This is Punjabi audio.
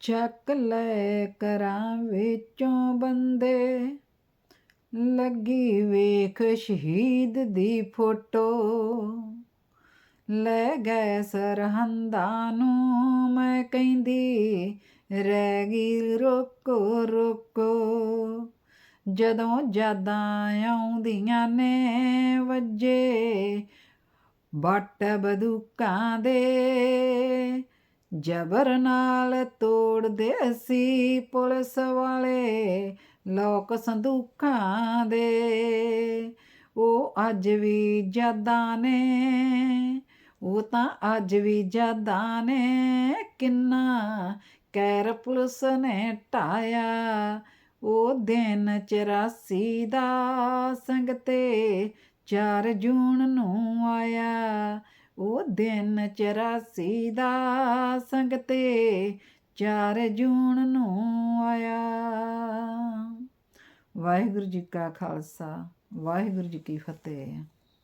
ਚੱਕ ਲੈ ਕਰਾਂ ਵਿੱਚੋਂ ਬੰਦੇ। ਲੱਗੀ ਵੇਖ ਸ਼ਹੀਦ ਦੀ ਫੋਟੋ। ਲੈ ਗਏ ਸਰਹੰਦਾਂ ਨੂੰ, ਮੈਂ ਕਹਿੰਦੀ, ਰਹਿ ਗਈ ਰੋਕੋ ਰੋਕੋ। ਜਦੋਂ ਯਾਦਾਂ ਆਉਂਦੀਆਂ ਨੇ ਵੱਜੇ ਬੱਟ ਬਦੂਕਾਂ ਦੇ ਜਬਰ ਨਾਲ ਤੋੜਦੇ ਸੀ ਪੁਲਿਸ ਵਾਲੇ, ਲੋਕ ਸੰਦੂਕਾਂ ਦੇ। ਉਹ ਅੱਜ ਵੀ ਯਾਦਾਂ ਨੇ, ਉਹ ਤਾਂ ਅੱਜ ਵੀ ਯਾਦਾਂ ਨੇ। ਕਿੰਨਾ ਕੈਰ ਪੁਲਿਸ ਨੇ ਢਾਇਆ ਉਹ ਦਿਨ 84 ਦਾ ਸੰਗਤੇ 4 ਜੂਨ ਨੂੰ ਆਇਆ। ਉਹ ਦਿਨ 84 ਦਾ ਸੰਗਤੇ 4 ਜੂਨ ਨੂੰ ਆਇਆ। ਵਾਹਿਗੁਰੂ ਜੀ ਕਾ ਖਾਲਸਾ, ਵਾਹਿਗੁਰੂ ਜੀ ਕੀ ਫਤਿਹ।